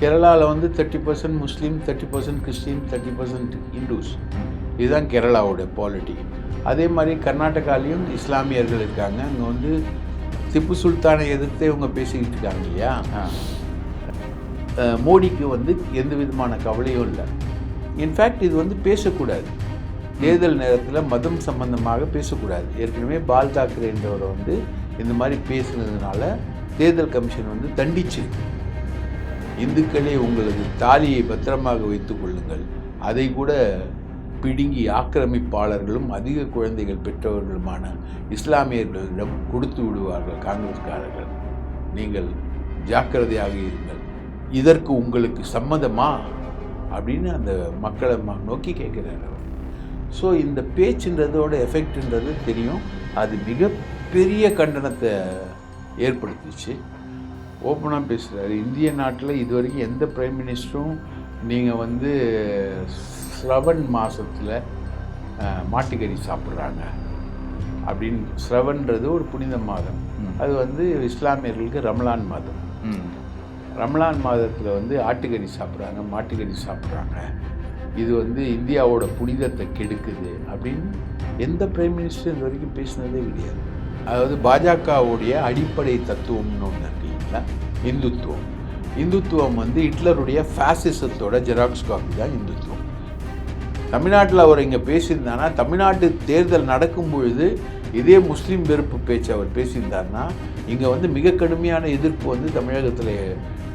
கேரளாவில் வந்து thirty percent Muslim thirty percent Christian thirty percent Hindus இதுதான் கேரளாவோட பாலிட்டி அதே மாதிரி கர்நாடகாலையும் இஸ்லாமியர்கள் இருக்காங்க. அங்கே வந்து திப்பு சுல்தானை எதிர்த்து இவங்க பேசிக்கிட்டு இருக்காங்க இல்லையா? மோடிக்கு வந்து எந்த விதமான கவலையும் இல்லை. இன்ஃபேக்ட் இது வந்து பேசக்கூடாது. தேர்தல் நேரத்தில் மதம் சம்பந்தமாக பேசக்கூடாது. ஏற்கனவே பால் தாக்கரே என்றவரை வந்து இந்த மாதிரி பேசுனதுனால தேர்தல் கமிஷன் வந்து தண்டிச்சிருக்கு. இந்துக்களே உங்களது தாலியை பத்திரமாக வைத்துக் கொள்ளுங்கள். அதை கூட பிடுங்கி ஆக்கிரமிப்பாளர்களும் அதிக குழந்தைகள் பெற்றவர்களுமான இஸ்லாமியர்களிடம் கொடுத்து விடுவார்கள் காங்கிரஸ்காரர்கள். நீங்கள் ஜாக்கிரதையாக இருங்கள். இதற்கு உங்களுக்கு சம்மதமா? அப்படின்னு அந்த மக்களை நோக்கி கேட்குறாரு அவர். ஸோ இந்த பேச்சுன்றதோட எஃபெக்ட்ன்றது தெரியும். அது மிகப்பெரிய கண்டனத்தை ஏற்படுத்திச்சு. ஓப்பனாக பேசுகிறாரு இந்திய நாட்டில் இது வரைக்கும் எந்த பிரைம் மினிஸ்டரும் நீங்கள் வந்து ஸ்ரவன் மாதத்தில் மாட்டுக்கறி சாப்பிட்றாங்க. அப்படின்னு ஸ்ரவன்றது ஒரு புனித மாதம். அது வந்து இஸ்லாமியர்களுக்கு ரமலான் மாதம். ரமலான் மாதத்தில் வந்து ஆட்டுக்கறி சாப்பிட்றாங்க மாட்டுக்கறி சாப்பிட்றாங்க. இது வந்து இந்தியாவோட புனிதத்தை கெடுக்குது அப்படின்னு எந்த பிரைம் மினிஸ்டர் இது வரைக்கும் பேசினதே கிடையாது. அதாவது பாஜகவுடைய அடிப்படை தத்துவம்னு ஒன்று இருக்கு இந்துத்துவம். இந்துத்துவம் வந்து ஹிட்லருடைய ஃபேசிசத்தோட ஜெராக்ஸ் காப்பி தான் இந்துத்துவம். தமிழ்நாட்டில் அவர் இங்கே பேசியிருந்தானா தமிழ்நாட்டு தேர்தல் நடக்கும் பொழுது இதே முஸ்லீம் வெறுப்பு பேச்சு அவர் பேசியிருந்தாருன்னா இங்கே வந்து மிக கடுமையான எதிர்ப்பு வந்து தமிழகத்தில்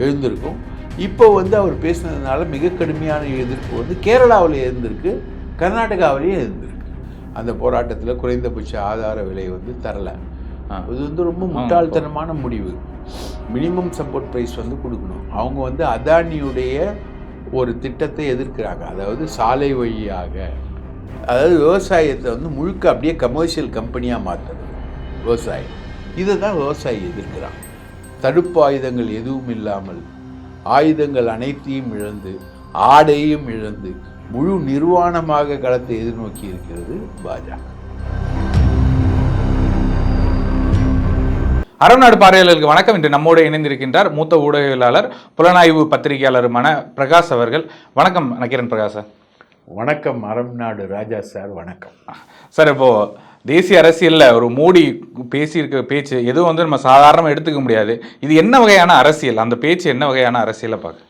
எழுந்திருக்கும். இப்போ வந்து அவர் பேசினதுனால மிக கடுமையான எதிர்ப்பு வந்து கேரளாவில் இருந்திருக்கு கர்நாடகாவிலேயே இருந்திருக்கு அந்த போராட்டத்தில் குறைந்தபட்ச ஆதார விலை வந்து தரலை. இது வந்து ரொம்ப முட்டாள்தனமான முடிவு. மினிமம் சப்போர்ட் ப்ரைஸ் வந்து கொடுக்கணும். அவங்க வந்து அதானியுடைய ஒரு திட்டத்தை எதிர்க்கிறாங்க. அதாவது சாலை வழியாக. அதாவது விவசாயத்தை வந்து முழுக்க அப்படியே கமர்ஷியல் கம்பெனியாக மாற்றுறது விவசாயம். இதை தான் விவசாயி எதிர்க்கிறான். தடுப்பு ஆயுதங்கள் எதுவும் இல்லாமல் ஆயுதங்கள் அனைத்தையும் இழந்து ஆடையும் இழந்து முழு நிர்வாணமாக களத்தை எதிர்நோக்கி இருக்கிறது பாஜக. அறநாடு பார்வையாளர்களுக்கு வணக்கம். இன்று நம்மோடு இணைந்திருக்கின்றார் மூத்த ஊடகவியலாளர் புலனாய்வு பத்திரிகையாளருமான பிரகாஷ் அவர்கள். வணக்கம் நக்கீரன் பிரகாஷ் சார். வணக்கம் அறம் நாடு ராஜா சார் வணக்கம். சார் இப்போ தேசிய அரசியல்ல ஒரு மோடி பேசியிருக்க பேச்சு எதுவும் வந்து நம்ம சாதாரணமாக எடுத்துக்க முடியாது. இது என்ன வகையான அரசியல்? அந்த பேச்சு என்ன வகையான அரசியலை பார்க்க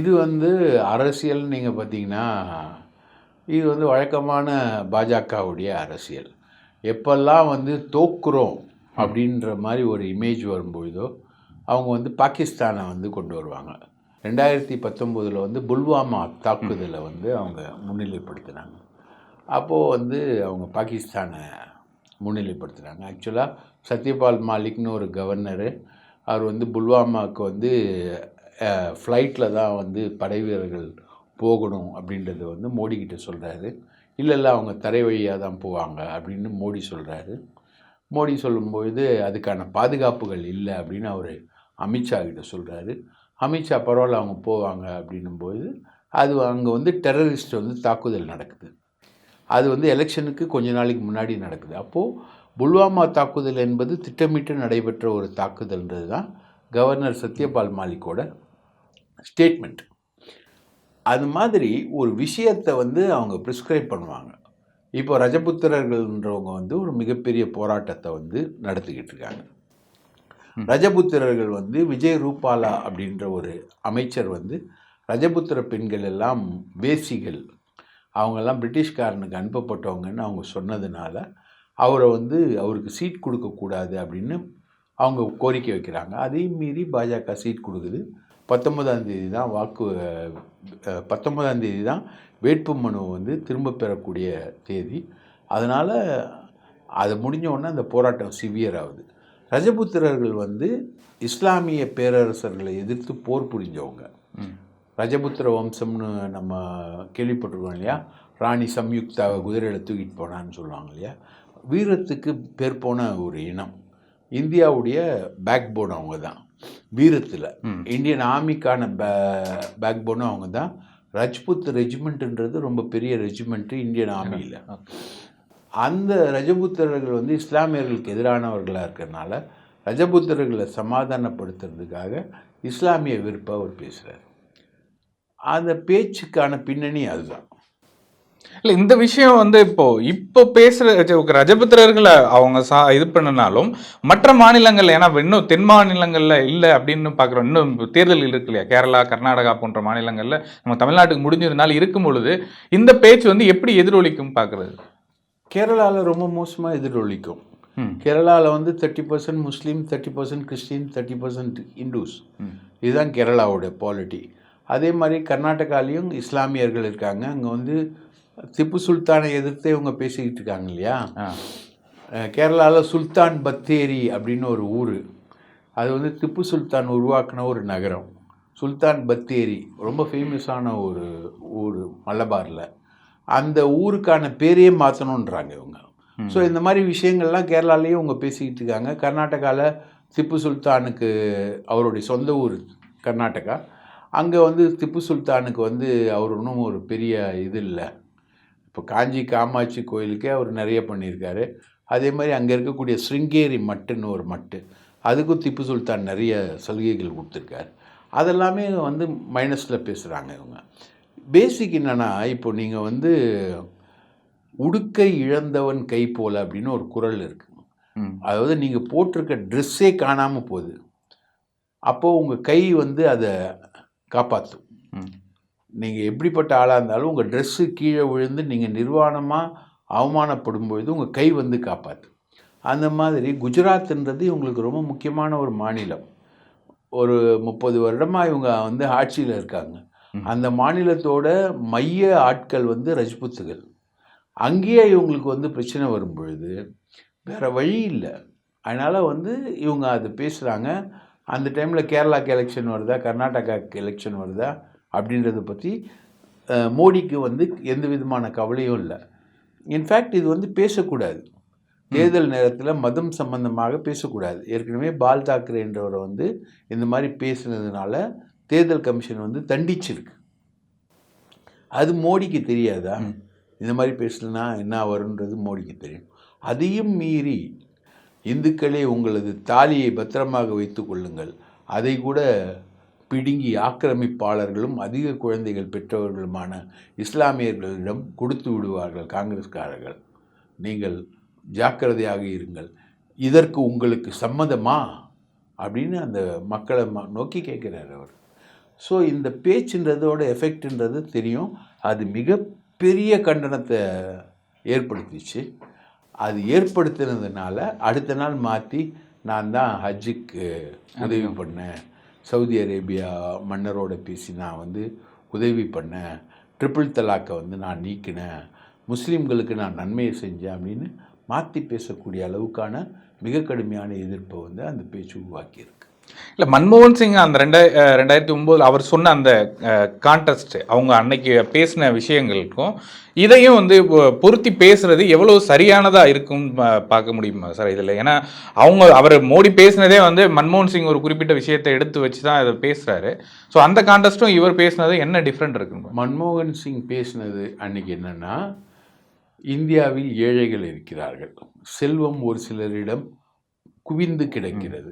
இது வந்து அரசியல் நீங்கள் பார்த்தீங்கன்னா இது வந்து வழக்கமான பாஜகவுடைய அரசியல். எப்பெல்லாம் வந்து தோக்குறோம் அப்படின்ற மாதிரி ஒரு இமேஜ் வரும்பொழுதோ அவங்க வந்து பாகிஸ்தானை வந்து கொண்டு வருவாங்க. ரெண்டாயிரத்தி பத்தொம்போதில் வந்து புல்வாமா தாக்குதலை வந்து அவங்க முன்னிலைப்படுத்தினாங்க. அப்போது வந்து அவங்க பாகிஸ்தானை முன்னிலைப்படுத்துனாங்க. ஆக்சுவலாக சத்யபால் மாலிக்னு ஒரு கவர்னரு அவர் வந்து புல்வாமாவுக்கு வந்து ஃப்ளைட்டில் தான் வந்து படை வீரர்கள் போகணும் அப்படின்றத வந்து மோடி கிட்ட சொல்கிறாரு இல்லை இல்லை அவங்க தரை வழியாக தான் போவாங்க அப்படின்னு மோடி சொல்கிறாரு மோடி சொல்லும்பொழுது அதுக்கான பாதுகாப்புகள் இல்லை அப்படின்னு அவர் அமித்ஷா கிட்ட சொல்கிறாரு அமித்ஷா பரவாயில்ல அவங்க போவாங்க அப்படின்னும்போது அது அங்கே வந்து டெரரிஸ்ட் வந்து தாக்குதல் நடக்குது. அது வந்து எலெக்ஷனுக்கு கொஞ்ச நாளைக்கு முன்னாடி நடக்குது. அப்போது புல்வாமா தாக்குதல் என்பது திட்டமிட்டு நடைபெற்ற ஒரு தாக்குதல்ன்றது தான் கவர்னர் சத்யபால் மாலிக்கோட ஸ்டேட்மெண்ட். அது மாதிரி ஒரு விஷயத்தை வந்து அவங்க ப்ரிஸ்கிரைப் பண்ணுவாங்க. இப்போ ரஜபுத்திரர்கள்ன்றவங்க வந்து ஒரு மிகப்பெரிய போராட்டத்தை வந்து நடத்திக்கிட்டு இருக்காங்க ரஜபுத்திரர்கள் வந்து விஜய் ரூபாலா அப்படின்ற ஒரு அமைச்சர் வந்து ரஜபுத்திர பெண்கள் எல்லாம் வேசிகள். அவங்கெல்லாம் பிரிட்டிஷ்காரனுக்கு அனுப்பப்பட்டவங்கன்னு அவங்க சொன்னதுனால அவரை வந்து அவருக்கு சீட் கொடுக்கக்கூடாது அப்படின்னு அவங்க கோரிக்கை வைக்கிறாங்க. அதையும் மீறி பாஜக சீட் கொடுக்குது. பத்தொன்பதாம் தேதி தான் வாக்கு பத்தொன்பதாம் தேதி தான் வேட்பு மனு வந்து திரும்ப பெறக்கூடிய தேதி. அதனால் அது முடிஞ்ச உடனே அந்த போராட்டம் சிவியர் ஆகுது. ரஜபுத்திரர்கள் வந்து இஸ்லாமிய பேரரசர்களை எதிர்த்து போர் புரிஞ்சவங்க. ரஜபுத்திர வம்சம்னு நம்ம கேள்விப்பட்டிருக்கோம் இல்லையா? ராணி சம்யுக்தாவை குதிரையில் தூக்கிட்டு போனான்னு சொல்லுவாங்க இல்லையா? வீரத்துக்கு பேர் போன ஒரு இனம். இந்தியாவுடைய பேக் போன் அவங்க தான் வீரத்தில் இந்தியன் ஆர்மிக்கான பே பேக் போனும் அவங்க தான் ரஜ்புத் ரெஜிமெண்ட்டுன்றது ரொம்ப பெரிய ரெஜிமெண்ட்டு இந்தியன் ஆர்மியில். அந்த ரஜபுத்திரர்கள் வந்து இஸ்லாமியர்களுக்கு எதிரானவர்களாக இருக்கிறனால ரஜபுத்திரர்களை சமாதானப்படுத்துறதுக்காக இஸ்லாமிய விருப்ப அவர் பேசுகிறார் அந்த பேச்சுக்கான பின்னணி அதுதான். இல்ல இந்த விஷயம் வந்து இப்போ இப்போ பேசுற ச்ச, ரஜபுத்திரர்களை அவங்க சா இது பண்ணினாலும் மற்ற மாநிலங்கள்ல ஏன்னா இன்னும் தென் மாநிலங்கள்ல இல்ல அப்படின்னு பாக்குறோம் இன்னும் தேர்தல் இருக்கு இல்லையா? கேரளா கர்நாடகா போன்ற மாநிலங்கள்ல நம்ம தமிழ்நாட்டுக்கு முடிஞ்சிருந்தாலும் இருக்கும் பொழுது இந்த பேச்சு வந்து எப்படி எதிரொலிக்கும் பாக்குறது கேரளாவில் ரொம்ப மோசமாக எதிரொலிக்கும். கேரளாவில் வந்து thirty percent Muslim thirty percent Christian thirty percent Hindus ம். இதுதான் கேரளாவோட பாலிட்டி. அதே மாதிரி கர்நாடகாலையும் இஸ்லாமியர்கள் இருக்காங்க. அங்கே வந்து திப்பு சுல்தானை எதிர்த்தே இவங்க பேசிக்கிட்டு இருக்காங்க இல்லையா. கேரளாவில் சுல்தான் பத்தேரி அப்படின்னு ஒரு ஊர். அது வந்து திப்பு சுல்தான் உருவாக்கின ஒரு நகரம். சுல்தான் பத்தேரி ரொம்ப ஃபேமஸான ஒரு ஊர் மலபாரில். அந்த ஊருக்கான பேரையே மாற்றணுன்றாங்க இவங்க. ஸோ இந்த மாதிரி விஷயங்கள்லாம் கேரளாலேயே இவங்க பேசிக்கிட்டு இருக்காங்க கர்நாடகாவில் திப்பு சுல்தானுக்கு அவருடைய சொந்த ஊர் கர்நாடகா. அங்கே வந்து திப்பு சுல்தானுக்கு வந்து அவர் ஒன்றும் ஒரு பெரிய இது இல்லை. இப்போ காஞ்சி காமாட்சி கோயிலுக்கே அவர் நிறைய பண்ணியிருக்காரு. அதே மாதிரி அங்கே இருக்கக்கூடிய ஸ்ருங்கேரி மட்டுன்னு ஒரு மட்டு அதுக்கும் திப்பு சுல்தான் நிறைய சலுகைகள் கொடுத்துருக்காரு. அதெல்லாமே வந்து மைனஸில் பேசுகிறாங்க இவங்க. பேசிக் என்னென்னா இப்போ நீங்கள் வந்து உடுக்கை இழந்தவன் கை போல அப்படின்னு ஒரு குறள் இருக்குது. அதாவது நீங்கள் போட்டிருக்க ட்ரெஸ்ஸே காணாமல் போகுது. அப்போது உங்கள் கை வந்து அதை காப்பாற்றும். நீங்கள் எப்படிப்பட்ட ஆளாக இருந்தாலும் உங்கள் ட்ரெஸ்ஸு கீழே விழுந்து நீங்கள் நிர்வாணமாக அவமானப்படும் பொழுது உங்கள் கை வந்து காப்பாற்று அந்த மாதிரி குஜராத்ன்றது இவங்களுக்கு ரொம்ப முக்கியமான ஒரு மாநிலம். ஒரு முப்பது வருடமாக இவங்க வந்து ஆட்சியில் இருக்காங்க. அந்த மாநிலத்தோட மைய ஆட்கள் வந்து ரஜ்புத்துகள். அங்கேயே இவங்களுக்கு வந்து பிரச்சனை வரும் பொழுது வேறு வழி இல்லை. அதனால் வந்து இவங்க அது பேசுகிறாங்க அந்த டைமில் கேரளாக்கு எலெக்ஷன் வருதா கர்நாடகாவுக்கு எலெக்ஷன் வருதா அப்படின்றத பற்றி மோடிக்கு வந்து எந்த விதமான கவலையும் இல்லை. இன்ஃபேக்ட் இது வந்து பேசக்கூடாது. தேர்தல் நேரத்தில் மதம் சம்பந்தமாக பேசக்கூடாது. ஏற்கனவே பால் தாக்கரேன்றவரை வந்து இந்த மாதிரி பேசுனதுனால தேர்தல் கமிஷன் வந்து தண்டிச்சிருக்கு. அது மோடிக்கு தெரியாதா? இந்த மாதிரி பேசலனா என்ன வரும்ன்றது மோடிக்கு தெரியும். அதையும் மீறி இந்துக்களே உங்களது தாலியை பத்திரமாக வைத்துக் கொள்ளுங்கள். அதை கூட பிடுங்கி ஆக்கிரமிப்பாளர்களும் அதிக குழந்தைகள் பெற்றவர்களுமான இஸ்லாமியர்களிடம் கொடுத்து விடுவார்கள் காங்கிரஸ்காரர்கள். நீங்கள் ஜாக்கிரதையாக இருங்கள். இதற்கு உங்களுக்கு சம்மதமா? அப்படின்னு அந்த மக்களை நோக்கி கேட்குறாரு அவர். ஸோ இந்த பேச்சுன்றதோட எஃபெக்ட்ன்றது தெரியும். அது மிகப்பெரிய கண்டனத்தை ஏற்படுத்திச்சு. அது ஏற்படுத்தினதுனால அடுத்த நாள் மாற்றி நான் தான் ஹஜ்ஜுக்கு உதவி பண்ணேன். சவுதி அரேபியா மன்னரோட பேசி நான் வந்து உதவி பண்ணேன். ட்ரிபிள் தலாக்கை வந்து நான் நீக்கினேன். முஸ்லீம்களுக்கு நான் நன்மையை செஞ்சேன் அப்படின்னு மாற்றி பேசக்கூடிய அளவுக்கான மிக கடுமையான எதிர்ப்பை வந்து அந்த பேச்சு உருவாக்கியிருக்கு. இல்ல மன்மோகன் சிங் அந்த ரெண்டாய் ரெண்டாயிரத்தி ஒன்பதுல அவர் சொன்ன அந்த கான்டெஸ்ட் அவங்க அன்னைக்கு பேசின விஷயங்களுக்கும் இதையும் வந்து பொருத்தி பேசுறது எவ்வளவு சரியானதா இருக்கும் பார்க்க முடியுமா சார் இதுல? ஏன்னா அவங்க அவர் மோடி பேசினதே வந்து மன்மோகன் சிங் ஒரு குறிப்பிட்ட விஷயத்தை எடுத்து வச்சு தான் இதை பேசுறாரு. ஸோ அந்த கான்டெஸ்ட்டும் இவர் பேசினது என்ன டிஃப்ரெண்ட் இருக்குங்க? மன்மோகன் சிங் பேசினது அன்னைக்கு என்னன்னா இந்தியாவில் ஏழைகள் இருக்கிறார்கள். செல்வம் ஒரு சிலரிடம் குவிந்து கிடக்கிறது.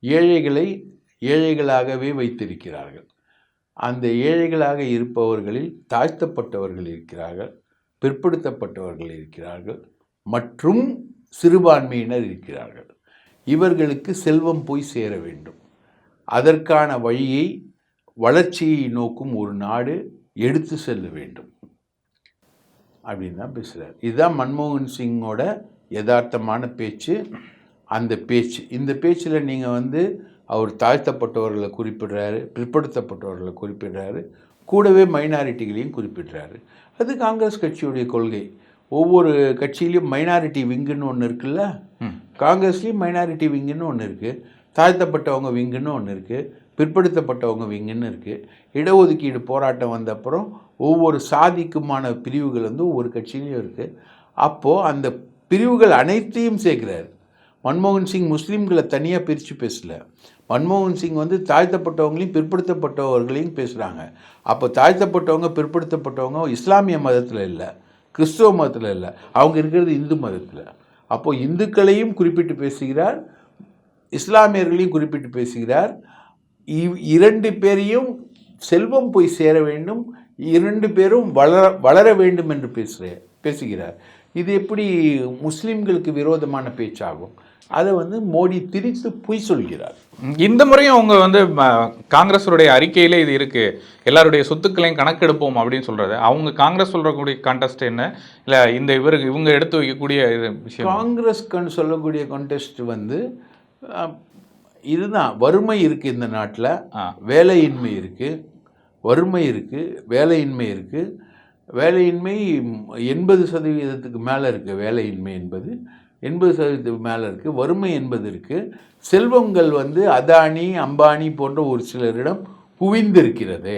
ஏழைகளை ஏழைகளாகவே வைத்திருக்கிறார்கள். அந்த ஏழைகளாக இருப்பவர்களில் தாழ்த்தப்பட்டவர்கள் இருக்கிறார்கள் பிற்படுத்தப்பட்டவர்கள் இருக்கிறார்கள் மற்றும் சிறுபான்மையினர் இருக்கிறார்கள். இவர்களுக்கு செல்வம் போய் சேர வேண்டும். அதற்கான வழியை வளர்ச்சியை நோக்கும் ஒரு நாடு எடுத்து செல்ல வேண்டும். அப்படின்னு தான் பேசுகிறார் இதுதான் மன்மோகன் சிங்கோட யதார்த்தமான பேச்சு. அந்த பேச்சு. இந்த பேச்சில் நீங்கள் வந்து அவர் தாழ்த்தப்பட்டவர்களை குறிப்பிடுறாரு பிற்படுத்தப்பட்டவர்களை குறிப்பிடுறாரு கூடவே மைனாரிட்டிகளையும் குறிப்பிடுறாரு. அது காங்கிரஸ் கட்சியுடைய கொள்கை. ஒவ்வொரு கட்சியிலையும் மைனாரிட்டி விங்குன்னு ஒன்று இருக்குல்ல? காங்கிரஸ்லேயும் மைனாரிட்டி விங்குன்னு ஒன்று இருக்குது தாழ்த்தப்பட்டவங்க விங்குன்னு ஒன்று இருக்குது பிற்படுத்தப்பட்டவங்க விங்குன்னு இருக்குது இடஒதுக்கீடு போராட்டம் வந்த அப்புறம் ஒவ்வொரு சாதிக்குமான பிரிவுகள் வந்து ஒவ்வொரு கட்சியிலையும் இருக்குது அப்போது அந்த பிரிவுகள் அனைத்தையும் சேர்க்கிறார். மன்மோகன் சிங் முஸ்லீம்களை தனியாக பிரித்து பேசலை. மன்மோகன் சிங் வந்து தாழ்த்தப்பட்டவங்களையும் பிற்படுத்தப்பட்டவர்களையும் பேசுகிறாங்க அப்போ தாழ்த்தப்பட்டவங்க பிற்படுத்தப்பட்டவங்க இஸ்லாமிய மதத்தில் இல்லை கிறிஸ்துவ மதத்தில் இல்லை. அவங்க இருக்கிறது இந்து மதத்தில். அப்போது இந்துக்களையும் குறிப்பிட்டு பேசுகிறார் இஸ்லாமியர்களையும் குறிப்பிட்டு பேசுகிறார். இவ்- இரண்டு பேரையும் செல்வம் போய் சேர வேண்டும் இரண்டு பேரும் வளர வளர வேண்டும் என்று பேசுகிற பேசுகிறார். இது எப்படி முஸ்லிம்களுக்கு விரோதமான பேச்சாகும்? அதை வந்து மோடி திரித்து பொய் சொல்கிறார். இந்த முறையும் அவங்க வந்து காங்கிரஸுடைய அறிக்கையிலே இது இருக்கு. எல்லாருடைய சொத்துக்களையும் கணக்கெடுப்போம் அப்படின்னு சொல்றது அவங்க காங்கிரஸ் சொல்றக்கூடிய கான்டெஸ்ட் என்ன? இல்ல இந்த இவருக்கு இவங்க எடுத்து வைக்கக்கூடிய இது விஷயம் காங்கிரஸ் கண் சொல்லக்கூடிய கான்டெஸ்ட் வந்து இதுதான். வறுமை இருக்குது இந்த நாட்டில். வேலையின்மை இருக்குது வறுமை இருக்குது வேலையின்மை இருக்குது வேலையின்மை எண்பது சதவீதத்துக்கு மேலே இருக்குது வேலையின்மை என்பது எண்பது சதவீதத்துக்கு மேலே இருக்குது வறுமை என்பது இருக்குது செல்வங்கள் வந்து அதானி அம்பானி போன்ற ஒரு சிலரிடம் குவிந்திருக்கிறது.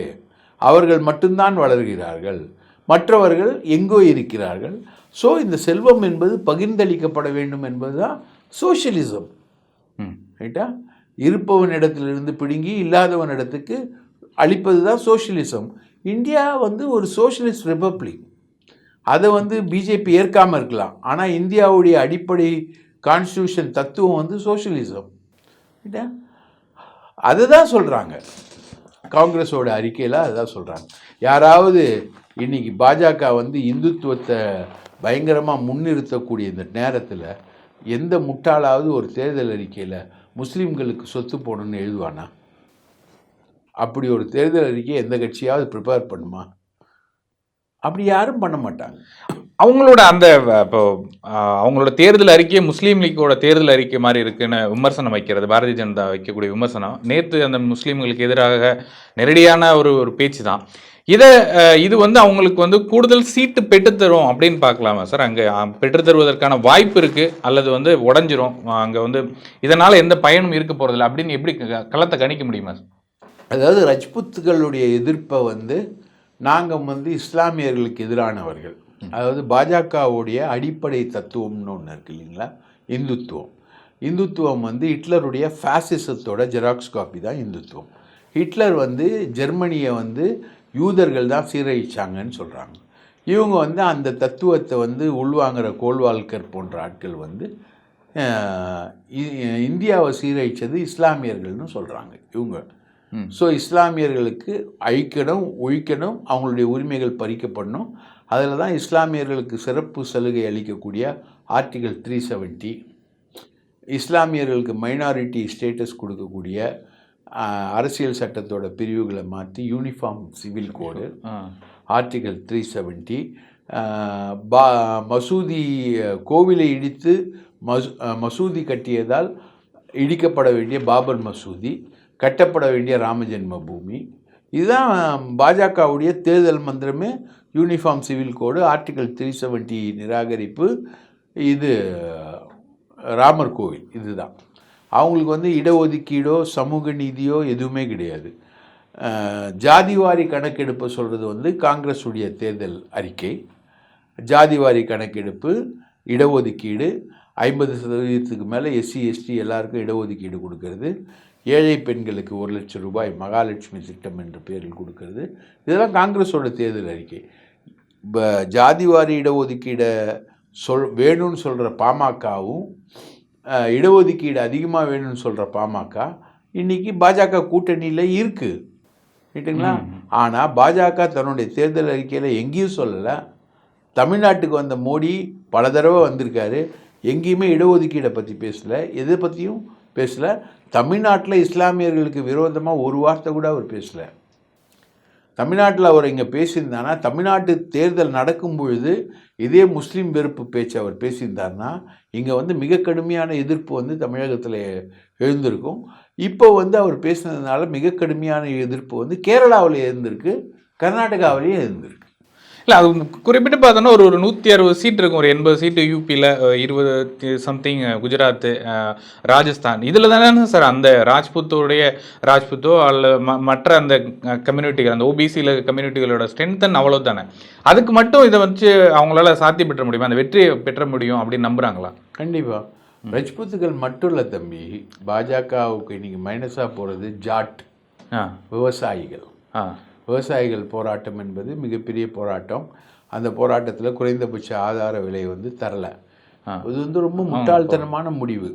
அவர்கள் மட்டும்தான் வளர்கிறார்கள். மற்றவர்கள் எங்கோ இருக்கிறார்கள். ஸோ இந்த செல்வம் என்பது பகிர்ந்தளிக்கப்பட வேண்டும் என்பதுதான் சோஷியலிசம் ம். ரைட்டா இருப்பவனிடத்திலிருந்து பிடுங்கி இல்லாதவனிடத்துக்கு அளிப்பது தான் சோஷியலிசம் இந்தியா வந்து ஒரு சோஷியலிஸ்ட் ரிப்பப்ளிக் அதை வந்து பிஜேபி ஏற்காமல் இருக்கலாம். ஆனால் இந்தியாவுடைய அடிப்படை கான்ஸ்டியூஷன் தத்துவம் வந்து சோஷியலிசம் அதை தான் சொல்கிறாங்க காங்கிரஸோட அறிக்கையில் அதுதான் சொல்கிறாங்க யாராவது இன்றைக்கி பாஜக வந்து இந்துத்துவத்தை பயங்கரமாக முன்னிறுத்தக்கூடிய இந்த நேரத்தில் எந்த முட்டாளாவது ஒரு தேர்தல் அறிக்கையில் முஸ்லீம்களுக்கு சொத்து போடணும்னு எழுதுவானா? அப்படி ஒரு தேர்தல் அறிக்கையை எந்த கட்சியாவது ப்ரிப்பேர் பண்ணுமா? அப்படி யாரும் பண்ண மாட்டாங்க. அவங்களோட அந்த வ- இப்போ அவங்களோட தேர்தல் அறிக்கை முஸ்லீம் லீக்கோட தேர்தல் அறிக்கை மாதிரி இருக்குன்னு விமர்சனம் வைக்கிறது பாரதிய ஜனதா வைக்கக்கூடிய விமர்சனம். நேற்று அந்த முஸ்லீம்களுக்கு எதிராக நேரடியான ஒரு ஒரு பேச்சு தான் இதை இது வந்து அவங்களுக்கு வந்து கூடுதல் சீட்டு பெற்றுத்தரும் அப்படின்னு பார்க்கலாமா சார்? அங்கே பெற்றுத்தருவதற்கான வாய்ப்பு இருக்குது அல்லது வந்து உடஞ்சிரும் அங்கே வந்து இதனால் எந்த பயனும் இருக்க போகிறதில்ல அப்படின்னு எப்படி க- களத்தை கணிக்க முடியுமா சார்? அதாவது ரஜ்புத்துகளுடைய எதிர்ப்பை வந்து நாங்கள் வந்து இஸ்லாமியர்களுக்கு எதிரானவர்கள். அதாவது பாஜகவுடைய அடிப்படை தத்துவம்னு ஒன்று இருக்கு இல்லைங்களா? இந்துத்துவம். இந்துத்துவம் வந்து ஹிட்லருடைய ஃபேசிசத்தோட ஜெராக்ஸ் காப்பி தான் இந்துத்துவம். ஹிட்லர் வந்து ஜெர்மனியை வந்து யூதர்கள் தான் சீரழிச்சாங்கன்னு சொல்கிறாங்க இவங்க வந்து அந்த தத்துவத்தை வந்து உள்வாங்கிற கோல்வால்கர் போன்ற ஆட்கள் வந்து இந்தியாவை சீரழித்தது இஸ்லாமியர்கள்னு சொல்கிறாங்க இவங்க. ஸோ இஸ்லாமியர்களுக்கு அழிக்கணும் ஒழிக்கணும் அவங்களுடைய உரிமைகள் பறிக்கப்படணும். அதில் தான் இஸ்லாமியர்களுக்கு சிறப்பு சலுகை அளிக்கக்கூடிய ஆர்டிகல் த்ரீ செவன்ட்டி இஸ்லாமியர்களுக்கு மைனாரிட்டி ஸ்டேட்டஸ் கொடுக்கக்கூடிய அரசியல் சட்டத்தோட பிரிவுகளை மாற்றி uniform civil code article three seventy பா மசூதி கோவிலை இடித்து மசூதி கட்டியதால் இடிக்கப்பட வேண்டிய பாபர் மசூதி. கட்டப்பட வேண்டிய ராமஜென்ம பூமி இதுதான் பாஜகவுடைய தேர்தல் மந்திரமே uniform civil code article three seventy நிராகரிப்பு இது ராமர் கோவில் இதுதான். அவங்களுக்கு வந்து இடஒதுக்கீடோ சமூக நீதியோ எதுவுமே கிடையாது. ஜாதிவாரி கணக்கெடுப்பு சொல்கிறது வந்து காங்கிரஸுடைய தேர்தல் அறிக்கை. ஜாதிவாரி கணக்கெடுப்பு இடஒதுக்கீடு ஐம்பது சதவீதத்துக்கு மேலே எஸ்சி எஸ்டி எல்லாருக்கும் இடஒதுக்கீடு கொடுக்கறது. ஏழை பெண்களுக்கு ஒரு லட்சம் ரூபாய் மகாலட்சுமி திட்டம் என்ற பேரில் கொடுக்கறது. இதெல்லாம் காங்கிரஸோட தேர்தல் அறிக்கை. இப்போ ஜாதிவாரி இடஒதுக்கீடை சொல் வேணும்னு சொல்கிற பாமகவும் இடஒதுக்கீடு அதிகமாக வேணும்னு சொல்கிற பாமக இன்னைக்கு பாஜக கூட்டணியில் இருக்குது ரைட்டுங்களா ஆனால் பாஜக தன்னுடைய தேர்தல் அறிக்கையில் எங்கேயும் சொல்லலை. தமிழ்நாட்டுக்கு வந்த மோடி பல தடவை வந்திருக்காரு. எங்கேயுமே இடஒதுக்கீடை பற்றி பேசலை. எதை பற்றியும் பேசலை. தமிழ்நாட்டில் இஸ்லாமியர்களுக்கு விரோதமாக ஒரு வார்த்தை கூட அவர் பேசலை. தமிழ்நாட்டில் அவர் இங்கே பேசியிருந்தானா தமிழ்நாட்டு தேர்தல் நடக்கும் பொழுது இதே முஸ்லீம் வெறுப்பு பேச்சு அவர் பேசியிருந்தார்னா இங்கே வந்து மிக கடுமையான எதிர்ப்பு வந்து தமிழகத்தில் எழுந்திருக்கும். இப்போ வந்து அவர் பேசினதுனால மிக கடுமையான எதிர்ப்பு வந்து கேரளாவில் இருந்திருக்கு கர்நாடகாவிலேயும் இருந்திருக்கு இல்லை அது குறிப்பிட்டு பார்த்தோன்னா ஒரு ஒரு நூற்றி அறுபது சீட் இருக்கும். ஒரு எண்பது சீட்டு யூபியில் இருபது சம்திங் குஜராத்து ராஜஸ்தான். இதில் தானே சார்? அந்த ராஜ்புத்தோடைய ராஜ்புத்தோ அல்ல ம மற்ற அந்த கம்யூனிட்டிகள் அந்த ஓபிசியில் கம்யூனிட்டிகளோட ஸ்ட்ரென்த்தன் அவ்வளோ தானே? அதுக்கு மட்டும் இதை வச்சு அவங்களால சாத்திய பெற்ற முடியுமா? அந்த வெற்றியை பெற்ற முடியும் அப்படின்னு நம்புறாங்களா? கண்டிப்பாக ரஜ்புத்துகள் மட்டும் இல்லை தம்பி பாஜகவுக்கு இன்னைக்கு மைனஸாக போகிறது ஜாட் ஆ. விவசாயிகள். ஆ. விவசாயிகள் போராட்டம் என்பது மிகப்பெரிய போராட்டம். அந்த போராட்டத்தில் குறைந்தபட்ச ஆதார விலை வந்து தரல. இது வந்து ரொம்ப முட்டாள்தனமான முடிவு.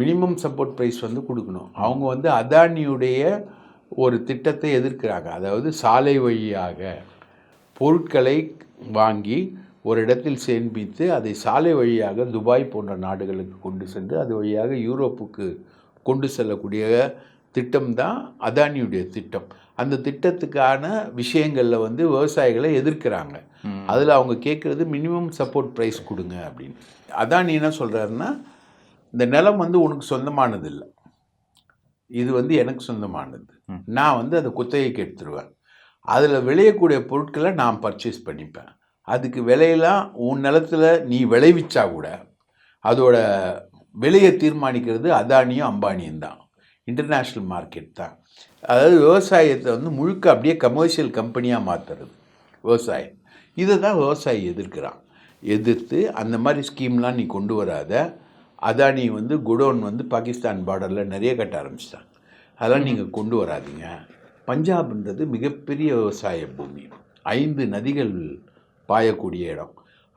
மினிமம் சப்போர்ட் ப்ரைஸ் வந்து கொடுக்கணும். அவங்க வந்து அதானியுடைய ஒரு திட்டத்தை எதிர்க்கிறாங்க. அதாவது சாலை வழியாக பொருட்களை வாங்கி ஒரு இடத்தில் சேமித்து அதை சாலை வழியாக துபாய் போன்ற நாடுகளுக்கு கொண்டு சென்று அது வழியாக யூரோப்புக்கு கொண்டு செல்லக்கூடிய திட்டம் தான் அதானியுடைய திட்டம். அந்த திட்டத்துக்கான விஷயங்களில் வந்து விவசாயிகளை எதிர்க்கிறாங்க. அதில் அவங்க கேட்குறது மினிமம் சப்போர்ட் ப்ரைஸ் கொடுங்க அப்படின்னு. அதானி என்ன சொல்கிறாருன்னா இந்த நிலம் வந்து உனக்கு சொந்தமானது இல்லை. இது வந்து எனக்கு சொந்தமானது. நான் வந்து அதை குத்தகைக்கு எடுத்துருவேன். அதில் விளையக்கூடிய பொருட்களை நான் பர்ச்சேஸ் பண்ணிப்பேன். அதுக்கு விலையெல்லாம் உன் நிலத்துல நீ விளைவிச்சா கூட அதோட விலையை தீர்மானிக்கிறது அதானியும் அம்பானியும் தான். இன்டர்நேஷ்னல் மார்க்கெட் தான். அதாவது விவசாயத்தை வந்து முழுக்க அப்படியே கமர்ஷியல் கம்பெனியாக மாற்றுறது விவசாயம். இதை தான் விவசாயி எதிர்க்கிறான். எதிர்த்து அந்த மாதிரி ஸ்கீம்லாம் நீ கொண்டு வராத. அதானி வந்து குடோன் வந்து பாகிஸ்தான் பார்டரில் நிறைய கட்ட ஆரம்பிச்சிட்டாங்க அதெல்லாம் நீங்கள் கொண்டு வராதீங்க. பஞ்சாப்ன்றது மிகப்பெரிய விவசாய பூமி. ஐந்து நதிகள் பாயக்கூடிய இடம்.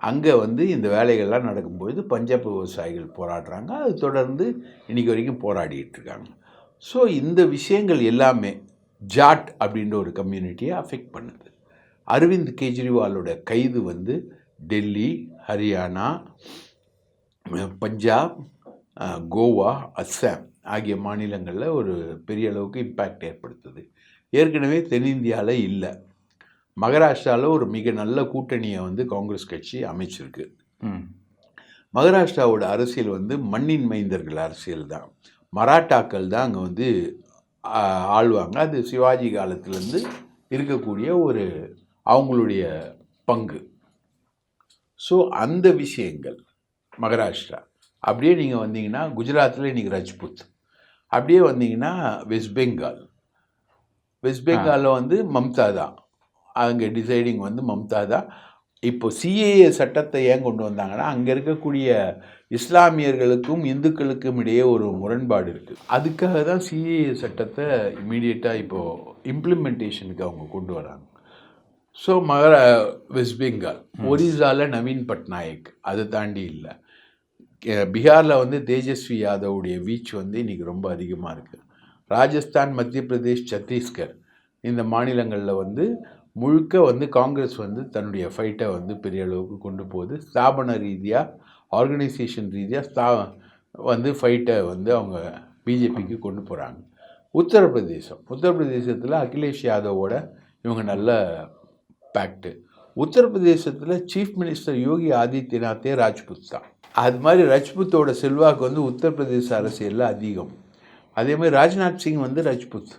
அங்கே வந்து இந்த வேலைகள்லாம் நடக்கும்போது பஞ்சாப் விவசாயிகள் போராடுறாங்க. அது தொடர்ந்து இன்றைக்கி வரைக்கும் போராடிட்டு இருக்காங்க. ஸோ இந்த விஷயங்கள் எல்லாமே ஜாட் அப்படின்ற ஒரு கம்யூனிட்டியை அஃபெக்ட் பண்ணுது. அரவிந்த் கெஜ்ரிவாலோட கைது வந்து டெல்லி ஹரியானா பஞ்சாப் கோவா அஸ்ஸாம் ஆகிய மாநிலங்களில் ஒரு பெரிய அளவுக்கு இம்பேக்ட் ஏற்படுத்துது. ஏற்கனவே தென்னிந்தியாவில் இல்லை. மகாராஷ்டிராவில் ஒரு மிக நல்ல கூட்டணியை வந்து காங்கிரஸ் கட்சி அமைச்சிருக்கு. மகாராஷ்டிராவோட அரசியல் வந்து மண்ணின் மைந்தர்கள் அரசியல் தான். மராட்டாக்கள் தான் அங்கே வந்து ஆள்வாங்க. அது சிவாஜி காலத்துலேருந்து இருக்கக்கூடிய ஒரு அவங்களுடைய பங்கு. ஸோ அந்த விஷயங்கள் மகாராஷ்டிரா. அப்படியே நீங்கள் வந்தீங்கன்னா குஜராத்தில் இன்றைக்கி ரஜ்புத். அப்படியே வந்தீங்கன்னா வெஸ்ட் பெங்கால். வெஸ்ட் பெங்காலில் வந்து மம்தா தான். அங்கே டிசைடிங் வந்து மம்தா தான். இப்போ சிஏஏ சட்டத்தை ஏன் கொண்டு வந்தாங்கன்னா அங்கே இருக்கக்கூடிய இஸ்லாமியர்களுக்கும் இந்துக்களுக்கும் இடையே ஒரு முரண்பாடு இருக்குது அதுக்காக தான் சிஏஏ சட்டத்தை இமீடியட்டாக இப்போது இம்ப்ளிமெண்டேஷனுக்கு அவங்க கொண்டு வராங்க. ஸோ மகர வெஸ்ட் பெங்கால் ஒரிசாவில் நவீன் பட்நாயக் அதை தாண்டி இல்லை. பீகாரில் வந்து தேஜஸ்வி யாதவுடைய வீச் வந்து இன்றைக்கி ரொம்ப அதிகமாக இருக்குது ராஜஸ்தான் மத்திய பிரதேஷ் சத்தீஸ்கர் இந்த மாநிலங்களில் வந்து முழுக்க வந்து காங்கிரஸ் வந்து தன்னுடைய ஃபைட்டை வந்து பெரிய அளவுக்கு கொண்டு போகுது. ஸ்தாபன ரீதியாக ஆர்கனைசேஷன் ரீதியாக ஸ்தா வந்து ஃபைட்டை வந்து அவங்க பிஜேபிக்கு கொண்டு போகிறாங்க உத்தரப்பிரதேசம். உத்தரப்பிரதேசத்தில் அகிலேஷ் யாதவோட இவங்க நல்ல பேக்டு உத்தரப்பிரதேசத்தில் சீஃப் மினிஸ்டர் யோகி ஆதித்யநாத்தே ராஜ்புத் தான். அது மாதிரி ராஜ்புத்தோட செல்வாக்கு வந்து உத்தரப்பிரதேச அரசியலில் அதிகம். அதே மாதிரி ராஜ்நாத் சிங் வந்து ராஜ்புத்.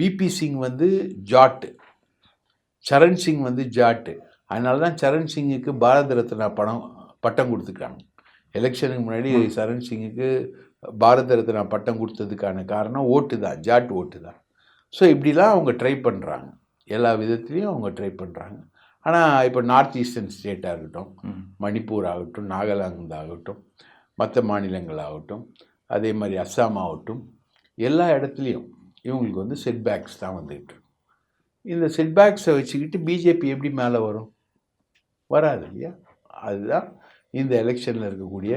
விபி சிங் வந்து ஜாட்டு சரண் சிங் வந்து ஜாட்டு அதனால தான் சரண் சிங்குக்கு பாரத ரத்னா படம் பட்டம் கொடுத்துருக்காங்க. எலெக்ஷனுக்கு முன்னாடி சரண் சிங்குக்கு பாரத ரத்னா பட்டம் கொடுத்ததுக்கான காரணம் ஓட்டு தான் ஜாட் ஓட்டு தான். ஸோ இப்படிலாம் அவங்க ட்ரை பண்ணுறாங்க எல்லா விதத்துலேயும் அவங்க ட்ரை பண்ணுறாங்க ஆனால் இப்போ நார்த் ஈஸ்டர்ன் ஸ்டேட்டாக இருக்கட்டும் மணிப்பூர் ஆகட்டும் நாகாலாந்து ஆகட்டும் மற்ற மாநிலங்கள் ஆகட்டும் அதே மாதிரி அஸ்ஸாம் ஆகட்டும் எல்லா இடத்துலையும் இவங்களுக்கு வந்து செட்பேக்ஸ் தான் வந்துகிட்டு இருக்கு. இந்த செட்பேக்ஸை வச்சுக்கிட்டு பிஜேபி எப்படி மேலே வரும்? வராது இல்லையா? அதுதான் இந்த எலெக்ஷனில் இருக்கக்கூடிய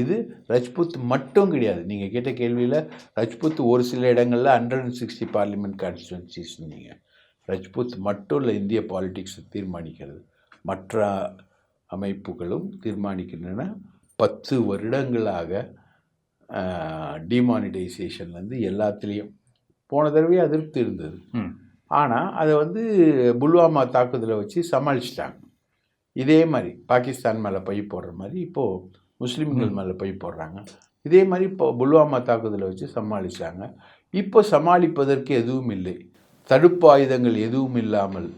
இது ரஜ்புத் மட்டும் கிடையாது. நீங்கள் கேட்ட கேள்வியில் ரஜ்புத் ஒரு சில இடங்களில் hundred and sixty parliament constituencies நீங்கள் ரஜ்புத் மட்டும் இல்லை இந்திய பாலிடிக்ஸை தீர்மானிக்கிறது. மற்ற அமைப்புகளும் தீர்மானிக்கின்றன. பத்து வருடங்களாக டிமானிட்டைசேஷன்லேருந்து எல்லாத்துலேயும். போன தடவை அதிருப்தி இருந்தது. ஆனால் அதை வந்து புல்வாமா தாக்குதலை வச்சு சமாளிச்சிட்டாங்க. இதே மாதிரி பாகிஸ்தான் மேலே பை போடுற மாதிரி இப்போது முஸ்லீம்கள் மேலே பை போடுறாங்க. இதே மாதிரி இப்போ புல்வாமா தாக்குதலை வச்சு சமாளிச்சாங்க. இப்போ சமாளிப்பதற்கு எதுவும் இல்லை. தடுப்பு ஆயுதங்கள் எதுவும் இல்லாமல்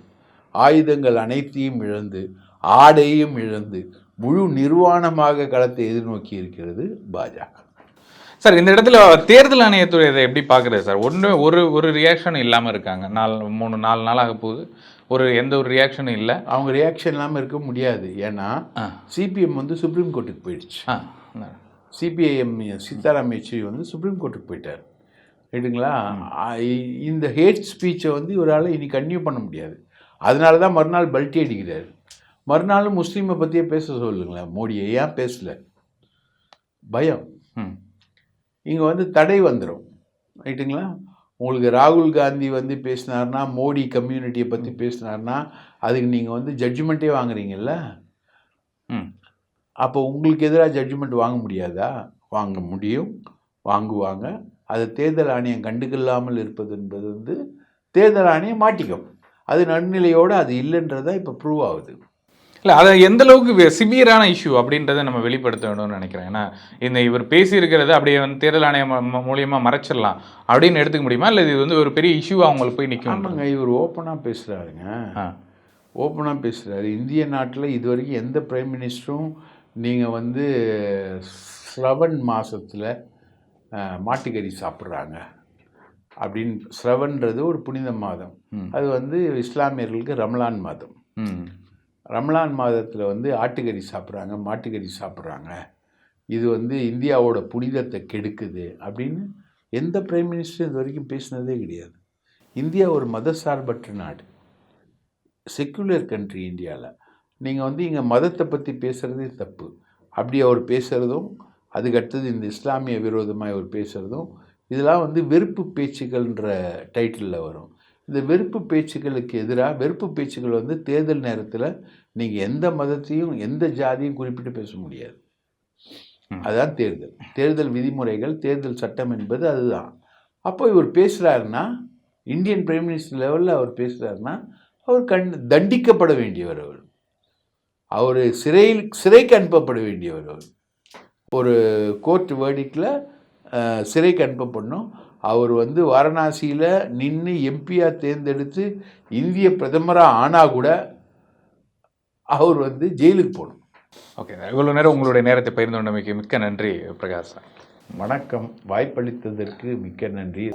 ஆயுதங்கள் அனைத்தையும் இழந்து ஆடையும் இழந்து முழு நிர்வாணமாக களத்தை எதிர்நோக்கி இருக்கிறது பாஜக. சார் இந்த இடத்துல தேர்தல் ஆணையத்துறை இதை எப்படி பார்க்குறது சார்? ஒன்று ஒரு ஒரு ரியாக்ஷன் இல்லாமல் இருக்காங்க. நாலு மூணு நாலு நாளாக போகுது. ஒரு எந்த ஒரு ரியாக்ஷனும் இல்லை. அவங்க ரியாக்ஷன் இல்லாமல் இருக்க முடியாது. ஏன்னா சிபிஎம் வந்து சுப்ரீம் கோர்ட்டுக்கு போயிடுச்சு. ஆ சிபிஐஎம் சீதாராம் யெச்சூரி வந்து சுப்ரீம் கோர்ட்டுக்கு போயிட்டார். ரைட்டுங்களா இந்த ஹேட் ஸ்பீச்சை வந்து இவரால் இனி கன்டினியூ பண்ண முடியாது. அதனால தான் மறுநாள் பல்ட்டி அடிக்கிறார். மறுநாள் முஸ்லீமை பற்றியே பேச சொல்லுங்களேன். மோடியை ஏன் பேசல? பயம். ம். இங்கே வந்து தடை வந்துடும் ரைட்டுங்களா உங்களுக்கு ராகுல் காந்தி வந்து பேசினார்னா மோடி கம்யூனிட்டியை பற்றி பேசினார்னா அதுக்கு நீங்கள் வந்து ஜட்ஜ்மெண்ட்டே வாங்குறீங்கல்ல? ம். அப்போ உங்களுக்கு எதிராக ஜட்ஜ்மெண்ட் வாங்க முடியாதா? வாங்க முடியும். வாங்குவாங்க. அது தேர்தல் ஆணையம் கண்டுக்கொள்ளாமல் இருப்பது என்பது வந்து தேர்தல் ஆணையம் மாட்டிக்கும். அது நடுநிலையோடு அது இல்லைன்றதா இப்போ ப்ரூவ் ஆகுது. இல்லை அதை எந்த அளவுக்கு சிவியரான இஷ்யூ அப்படின்றத நம்ம வெளிப்படுத்த வேணும்னு நினைக்கிறேன். ஏன்னா இந்த இவர் பேசியிருக்கிறத அப்படியே வந்து தேர்தல் ஆணையம் ம- மூலியமா மறைச்சிடலாம் அப்படின்னு எடுத்துக்க முடியுமா? இல்லை இது வந்து ஒரு பெரிய இஷ்யூவாக அவங்களுக்கு போய் நிற்கும் ஆமாங்க இவர் ஓப்பனாக பேசுகிறாருங்க ஆ. ஓப்பனாக பேசுகிறாரு இந்திய நாட்டில் இது வரைக்கும் எந்த பிரைம் மினிஸ்டரும் நீங்கள் வந்து ஸ்ரவன் மாதத்தில் மாட்டுக்கறி சாப்பிட்றாங்க அப்படின்னு ஸ்ரவன்றது ஒரு புனித மாதம். அது வந்து இஸ்லாமியர்களுக்கு ரமலான் மாதம். ம். ரமலான் மாதத்தில் வந்து ஆட்டுக்கறி சாப்பிட்றாங்க மாட்டுக்கறி சாப்பிட்றாங்க. இது வந்து இந்தியாவோட புனிதத்தை கெடுக்குது அப்படின்னு எந்த பிரைம் மினிஸ்டரும் இது வரைக்கும் பேசினதே கிடையாது. இந்தியா ஒரு மத சார்பற்ற நாடு. செக்குலர் கண்ட்ரி இந்தியாவில் நீங்கள் வந்து இங்கே மதத்தை பற்றி பேசுகிறதே தப்பு. அப்படி அவர் பேசுகிறதும் அதுக்கடுத்தது இந்த இஸ்லாமிய விரோதமாக அவர் பேசுகிறதும் இதெல்லாம் வந்து வெறுப்பு பேச்சுக்கள்ன்ற டைட்டிலில் வரும். இந்த வெறுப்பு பேச்சுக்களுக்கு எதிராக வெறுப்பு பேச்சுக்கள் வந்து தேர்தல் நேரத்தில் நீங்கள் எந்த மதத்தையும் எந்த ஜாதியும் குறிப்பிட்டு பேச முடியாது. அதுதான் தேர்தல். தேர்தல் விதிமுறைகள் தேர்தல் சட்டம் என்பது அதுதான். அப்போ இவர் பேசுகிறாருன்னா இந்தியன் பிரைம் மினிஸ்டர் லெவலில் அவர் பேசுகிறாருன்னா அவர் கண் தண்டிக்கப்பட வேண்டியவர் அவர். அவர் சிறையில் சிறைக்கு அனுப்பப்பட வேண்டியவர் அவர். ஒரு கோர்ட் வேர்டிக்கில் சிறைக்கு அனுப்பப்படணும். அவர் வந்து வாரணாசியில் நின்று எம்பியாக தேர்ந்தெடுத்து இந்திய பிரதமராக ஆனால் கூட அவர் வந்து ஜெயிலுக்கு போகணும். ஓகே இவ்வளோ நேரம் உங்களுடைய நேரத்தை பகிர்ந்து கொண்டமைக்கு மிக்க நன்றி பிரகாஷ் வணக்கம். வாய்ப்பளித்ததற்கு மிக்க நன்றி.